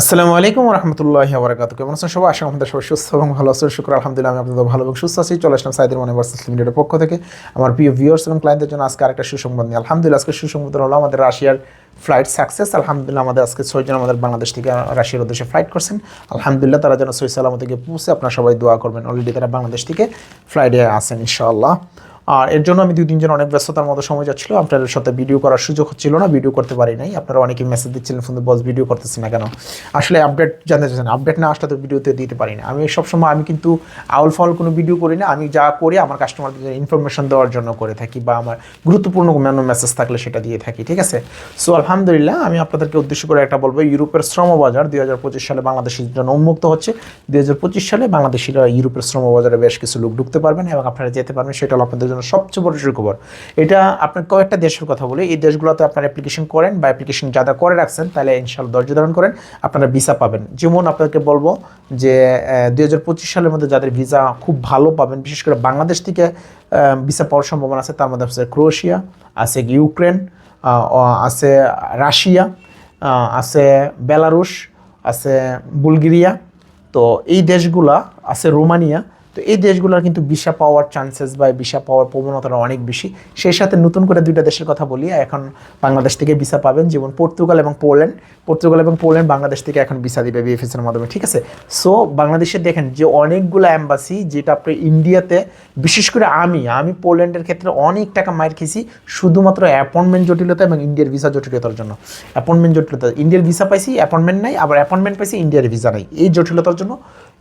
আসসালামু আলাইকুম রহমতুল্লাহ বরাকাত কেমন আছেন সবাই? আশা আমাদের সবাই সুস্থ এবং ভালো আছেন। শুক্র আলহামদুলিল্লাহ, আমি আপনাদের ভালো এবং সুস্থ আছি। চলে আসলাম সাইদের মনে ভার্সেস লিমিটেডের পক্ষ থেকে। আমার প্রিয় ভিউয়ার্স এবং ক্লায়েন্টদের জন্য আজকে আরেকটা সুসংবাদ নিয়ে। আলহামদুলিল্লাহ, আজকে সুসংবাদ হলো আমাদের রাশিয়ার ফ্লাইট সাকসেস আলহামদুলিল্লাহ, আমাদের আজকে ছয়জন আমাদের বাংলাদেশ থেকে রাশিয়ার উদ্দেশ্যে ফ্লাইট করছেন। আলহামদুলিল্লাহ, তারা যেন সই সালামত থেকে পৌঁছে। আপনারা সবাই দোয়া করবেন। অলরেডি তারা বাংলাদেশ থেকে ফ্লাইটে আসেন ইনশাআল্লাহ। আর এর জন্য আমি দুই তিনজন অনেক ব্যস্ততার মতো সময় যাচ্ছিল। আপনাদের সাথে ভিডিও করার সুযোগ হচ্ছিল না ভিডিও করতে পারি নাই। আপনারা অনেকে মেসেজ দিচ্ছিলেন, ফোনে বস ভিডিও করতেছি না কেন? আসলে আপডেট জানতে চাচ্ছেন আপডেট না আসলে তো ভিডিওতে দিতে পারি না। আমি সবসময়, আমি কিন্তু আউল ফাউল কোনো ভিডিও করি না। আমি যা করি আমার কাস্টমারদের ইনফরমেশন দেওয়ার জন্য করে থাকি বা আমার গুরুত্বপূর্ণ কোনো মেসেজ থাকলে সেটা দিয়ে থাকি, ঠিক আছে? সো আলহামদুলিল্লাহ, আমি আপনাদেরকে উদ্দেশ্য করে একটা বলব, ইউরোপের শ্রমবাজার দুই হাজার পঁচিশ সালে বাংলাদেশের জন্য উন্মুক্ত হচ্ছে, দুই হাজার পঁচিশ সালে বাংলাদেশিরা ইউরোপের শ্রমবাজারে বেশ কিছু লোক ঢুকতে পারবেন এবং আপনারা যেতে পারবেন, সেটা আপনাদের জন্য সবচেয়ে বড় সুখবর এটা আপনার কয়েকটা দেশের কথা বলি। এই দেশগুলোতে আপনার অ্যাপ্লিকেশন করেন বা অ্যাপ্লিকেশন যারা করে রাখছেন, তাহলে ইনশাল্লাহ ধৈর্য ধারণ করেন, আপনারা ভিসা পাবেন। যেমন আপনাকে বলব যে দুই হাজার পঁচিশ সালের মধ্যে যাদের ভিসা খুব ভালো পাবেন, বিশেষ করে বাংলাদেশ থেকে ভিসা পাওয়ার সম্ভাবনা আছে, তার মধ্যে আছে ক্রোয়েশিয়া, আছে ইউক্রেন আছে রাশিয়া আছে বেলারুশ, আছে বুলগেরিয়া। তো এই দেশগুলা, আছে রোমানিয়া তো এই দেশগুলোর কিন্তু ভিসা পাওয়ার চান্সেস বা ভিসা পাওয়ার প্রবণতাটা অনেক বেশি। সেই সাথে নতুন করে দুইটা দেশের কথা বলি, এখন বাংলাদেশ থেকে ভিসা পাবেন যেমন পর্তুগাল এবং পোল্যান্ড। পর্তুগাল এবং পোল্যান্ড বাংলাদেশ থেকে এখন ভিসা দিবে বিএফএস এর মাধ্যমে, ঠিক আছে? সো বাংলাদেশে দেখেন যে অনেকগুলো অ্যাম্বাসি যেটা আপনি ইন্ডিয়াতে বিশেষ করে আমি আমি পোল্যান্ডের ক্ষেত্রে অনেক টাকা মায়ের খেয়েছি, শুধুমাত্র অ্যাপয়েন্টমেন্ট জটিলতা এবং ইন্ডিয়ার ভিসা জটিলতার জন্য। অ্যাপয়েন্টমেন্ট জটিলতা ইন্ডিয়ার ভিসা পাইছি অ্যাপয়েন্টমেন্ট নাই, আবার অ্যাপয়েন্টমেন্ট পাইছি ইন্ডিয়ার ভিসা নাই। এই জটিলতার জন্য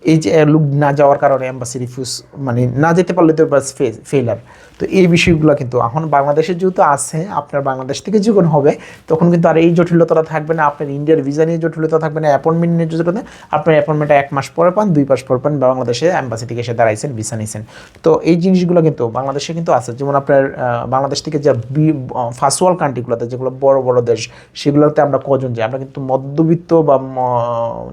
এই যে লোক না যাওয়ার কারণে এম্বাসি রিফিউজ মানে না যেতে পারলে তো ফেলার তো এই বিষয়গুলো কিন্তু এখন বাংলাদেশে যেহেতু আছে, আপনার বাংলাদেশ থেকে যখন হবে, তখন কিন্তু আর এই জটিলতাটা থাকবে না। আপনার ইন্ডিয়ার ভিসা নিয়ে জটিলতা থাকবে না অ্যাপয়েন্টমেন্ট নিয়ে জটিলতা আপনার অ্যাপয়েন্টমেন্টটা এক মাস পরে পান, দুই মাস পরে পান, বাংলাদেশে অ্যাম্বাসি থেকে এসে দাঁড়াইছেন ভিসা নিয়েছেন তো এই জিনিসগুলো কিন্তু বাংলাদেশে কিন্তু আছে। যেমন আপনার বাংলাদেশ থেকে যে ফার্স্ট ওয়ার্ল্ড কান্ট্রিগুলোতে যেগুলো বড় বড় দেশ, সেগুলোতে আমরা কজন যাই? আমরা কিন্তু মধ্যবিত্ত বা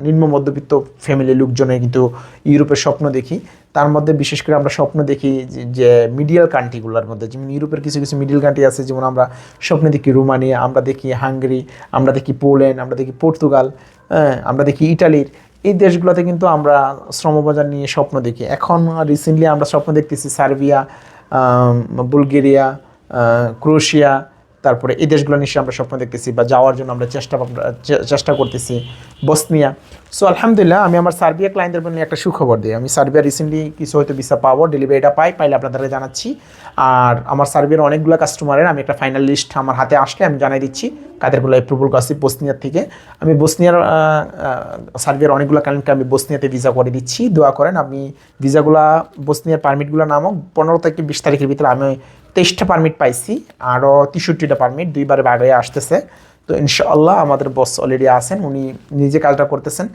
নিম্ন মধ্যবিত্ত ফ্যামিলির লোকজনের কিন্তু ইউরোপের স্বপ্ন দেখি। তার মধ্যে বিশেষ করে আমরা স্বপ্ন দেখি যে- মিডিয়াল কান্ট্রিগুলোর মধ্যে যেমন ইউরোপের কিছু কিছু মিডিল কান্ট্রি আছে যেমন আমরা স্বপ্ন দেখি রোমানিয়া আমরা দেখি হাঙ্গেরি আমরা দেখি পোল্যান্ড আমরা দেখি পর্তুগাল হ্যাঁ, আমরা দেখি ইটালির। এই দেশগুলোতে কিন্তু আমরা শ্রমবাজার নিয়ে স্বপ্ন দেখি। এখন রিসেন্টলি আমরা স্বপ্ন দেখতেছি সার্বিয়া বুলগেরিয়া আহ, ক্রোয়েশিয়া তারপরে এই দেশগুলো নিশ্চয়ই আমরা স্বপ্ন দেখতেছি বা যাওয়ার জন্য আমরা চেষ্টা চেষ্টা করতেছি বসনিয়া। সো আলহামদুলিল্লাহ, আমি আমার সার্বিয়া ক্লায়েন্টদের জন্য একটা সুখবর দিই। আমি সার্বিয়া রিসেন্টলি কিছু হয়তো ভিসা পাবো ডেলিভারিটা পাই, পাইলে আপনাদেরকে জানাচ্ছি। আর আমার সার্বিয়ার অনেকগুলো কাস্টমারের আমি একটা ফাইনাল লিস্ট আমার হাতে আসলে আমি জানাই দিচ্ছি কাদেরগুলো অ্যাপ্রুভাল করছি বসনিয়ার থেকে। আমি বসনিয়ার সার্বিয়ার অনেকগুলো ক্লায়েন্টকে আমি বসনিয়াতে ভিসা করে দিচ্ছি। দোয়া করেন, আপনি ভিসাগুলা বসনিয়ার পারমিটগুলো নামক, পনেরো থেকে বিশ তারিখের ভিতরে আমি তেইশটা পারমিট পাইছি আরও তেষট্টিটা পারমিট দুইবার বাইরে আসতেছে। তো ইনশাআল্লাহ আমাদের বস অলরেডি আছেন, উনি নিজে কাজটা করতেছেন।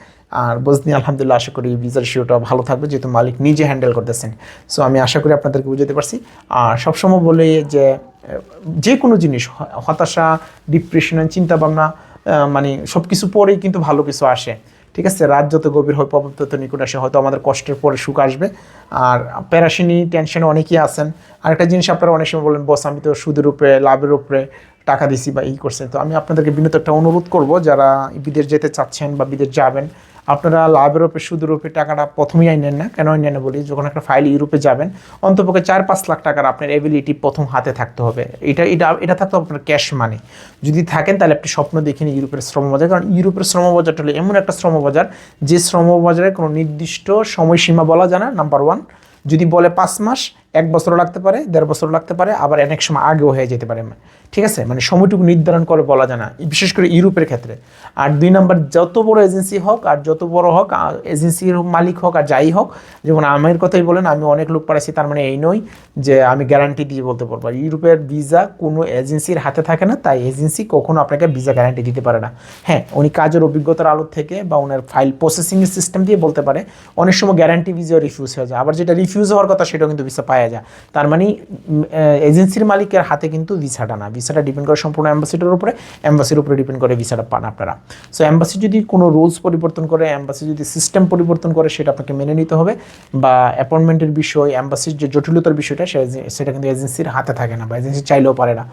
আর বসনি আলহামদুলিল্লাহ আশা করি ভিসার শিওটা ভালো থাকবে, যেহেতু মালিক নিজে হ্যান্ডেল করতেছেন। সো আমি আশা করি আপনাদেরকে বুঝাতে পারছি। আর সবসময় বলে যে যে কোনো জিনিস হতাশা ডিপ্রেশন চিন্তা ভাবনা মানে সব কিছু পরেই কিন্তু ভালো কিছু আসে। ঠিক আছে? রাত যত গভীর হয় প্রভাব তত নিকট আসে। হয়তো আমাদের কষ্টের পরে সুখ আসবে। আর প্যারাসিনি টেনশনে অনেকেই আছেন। আরেকটা জিনিস আপনারা অনেক সময় বলেন, বস, আমি তো সুদের উপরে, লাভের উপরে টাকা দিছি বা এই করছেন তো আমি আপনাদেরকে বিনত একটা অনুরোধ করব, যারা বিদেশ যেতে চাচ্ছেন বা বিদেশ যাবেন, আপনারা লাভের উপরে সুদের উপরে টাকাটা প্রথমেই আই নেন না। কেন আই নেন না বলি? যখন একটা ফাইল ইউরোপে যাবেন, অন্তপক্ষে চার পাঁচ লাখ টাকার আপনার এবিলিটি প্রথম হাতে থাকতে হবে। এটা এটা এটা থাকতে হবে আপনার ক্যাশ মানি যদি থাকেন, তাহলে আপনি স্বপ্ন দেখেন ইউরোপের শ্রমবাজার। কারণ ইউরোপের শ্রমবাজারটা হলো এমন একটা শ্রমবাজার, যে শ্রমবাজারে কোনো নির্দিষ্ট সময়সীমা বলা যায় না নাম্বার ওয়ান যদি বলে পাঁচ মাস এক বছরও লাগতে পারে, দেড় বছরও লাগতে পারে, আবার অনেক সময় আগেও হয়ে যেতে পারে। ঠিক আছে? মানে সময়টুকু নির্ধারণ করে বলা যায় না, বিশেষ করে ইউরোপের ক্ষেত্রে। আর দুই নাম্বার, যত বড় এজেন্সি হোক আর যত বড় হোক এজেন্সির মালিক হোক আর যাই হোক, যেমন আমার কথাই বলেন, আমি অনেক লোক পাঠাচ্ছি তার মানে এই নয় যে আমি গ্যারান্টি দিয়ে বলতে পারব। ইউরোপের ভিসা কোনো এজেন্সির হাতে থাকে না, তাই এজেন্সি কখনো আপনাকে ভিসা গ্যারান্টি দিতে পারে না। হ্যাঁ উনি কাজের অভিজ্ঞতার আলো থেকে বা ওনার ফাইল প্রসেসিং সিস্টেম দিয়ে বলতে পারে, অনেক সময় গ্যারান্টি ভিসা রিফিউজ হয়ে যায়। আবার যেটা রিফিউজ হওয়ার কথা, সেটাও কিন্তু ভিসা পাওয়া যায়। তার মানে এজেন্সির মালিকের হাতে কিন্তু ভিসাটা না। ভিসাটা ডিপেন্ড করে সম্পূর্ণ অ্যাম্বাসিডার উপরে অ্যাম্বাসির উপরে ডিপেন্ড করে ভিসাটা পান আপনারা। সো অ্যাম্বাসি যদি কোনো রুলস পরিবর্তন করে অ্যাম্বাসি যদি সিস্টেম পরিবর্তন করে, সেটা আপনাকে মেনে নিতে হবে। বা অ্যাপয়েন্টমেন্টের বিষয় অ্যাম্বাসির যে জটিলতার বিষয়টা সেটা কিন্তু এজেন্সির হাতে থাকে না বা এজেন্সি চাইলেও পারে না।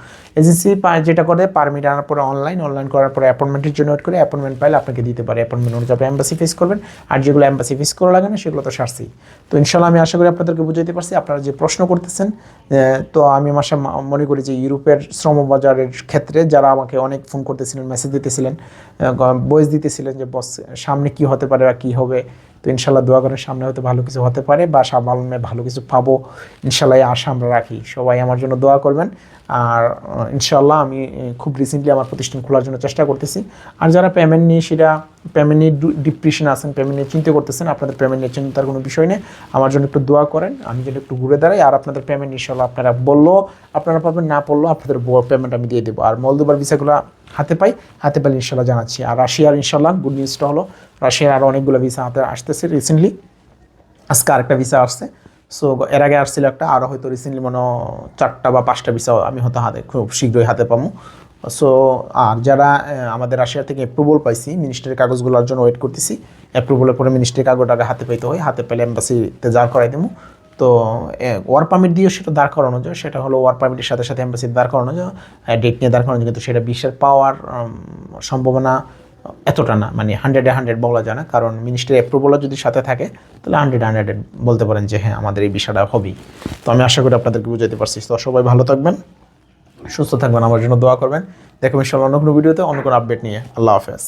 এজেন্সি যেটা করে পারমিট আনার পরে অনলাইন অনলাইন করার পরে অ্যাপয়েন্টমেন্টের জন্য ওয়েট করে অ্যাপয়েন্টমেন্ট পাইলে আপনাকে দিতে পারে। অ্যাপয়েন্টমেন্ট অনুযায়ী অ্যাম্বাসি ফেস করবেন। আর যেগুলো অ্যাম্বাসি ফেস করা লাগে না, সেগুলো তো সারছি তো ইনশাল্লাহ আমি আশা করি আপনাদেরকে বুঝাইতে পারছি। আপনারা যে প্রশ্ন করতেছেন তো আমি মাসে মনে করি যে ইউরোপের শ্রমবাজারের ক্ষেত্রে যারা আমাকে অনেক ফোন করতেছিলেন মেসেজ দিতেছিলেন বয়েস দিতেছিলেন যে, বস, সামনে কি হতে পারে বা কী হবে? তো ইনশাল্লাহ দোয়া করেন, সামনে হয়তো ভালো কিছু হতে পারে বা সামনে ভালো কিছু পাবো। ইনশাল্লাহ আশা আমরা রাখি। সবাই আমার জন্য দোয়া করবেন। আর, ইনশাল্লাহ আমি, খুব রিসেন্টলি আমার প্রতিষ্ঠান খোলার জন্য চেষ্টা করতেছি। আর যারা পেমেন্ট নিয়ে সেটা পেমেন্ট নিয়ে ডিপ্রেশন আছেন পেমেন্ট নিয়ে চিন্তা করতেছেন, আপনাদের পেমেন্ট নিয়ে চিন্তার কোনো বিষয় নেই। আমার জন্য একটু দোয়া করেন, আমি যেন একটু ঘুরে দাঁড়াই, আর আপনাদের পেমেন্ট ইনশাল্লাহ আপনারা বলল আপনারা পাবেন না পড়ল আপনাদের পেমেন্ট আমি দিয়ে দেবো। আর মলদোবার ভিসাগুলো হাতে পাই, হাতে পাইলে ইনশাল্লাহ জানাচ্ছি। আর রাশিয়ার ইনশাল্লাহ গুড নিউজটা হলো, রাশিয়ার আরও অনেকগুলো ভিসা হাতে আসতেছে রিসেন্টলি আজকে আরেকটা ভিসা আসছে। সো এর আগে আসছিল একটা আরও হয়তো রিসেন্টলি মনে চারটা বা পাঁচটা ভিসা আমি হয়তো হাতে খুব শীঘ্রই হাতে পাবো। সো আর যারা আমাদের রাশিয়া থেকে অ্যাপ্রুভাল পাইছি মিনিস্ট্রির কাগজগুলোর জন্য ওয়েট করতেছি অ্যাপ্রুভালের পরে মিনিস্ট্রির কাগজটাকে হাতে পাইতে হয়, হাতে পেলে এম্বাসিতে দাঁড় করাই দেবো তো ওয়ার পারমিট দিয়েও সেটা দাঁড় করানো যায়, সেটা হলো ওয়ার পারমিটের সাথে সাথে এম্বাসিতে দাঁড় করানো যায় ডেট নিয়ে দাঁড় করানো যায়, কিন্তু সেটা বিশ্বের পাওয়ার সম্ভাবনা এতটা না মানে হান্ড্রেডে হান্ড্রেড বলা যায় না, কারণ মিনিস্ট্রি অ্যাপ্রুভালও যদি সাথে থাকে, তাহলে হান্ড্রেড হান্ড্রেড বলতে পারেন যে হ্যাঁ আমাদের এই বিষয়টা হবেই। তো আমি আশা করি আপনাদেরকে বুঝাতে পারছি। তো সবাই ভালো থাকবেন। সুস্থ থাকবেন, আমার জন্য দোয়া করবেন। দেখবেন ইনশাল্লাহ অন্য কোনো ভিডিওতে, অন্য কোনো আপডেট নিয়ে। আল্লাহ হাফেজ।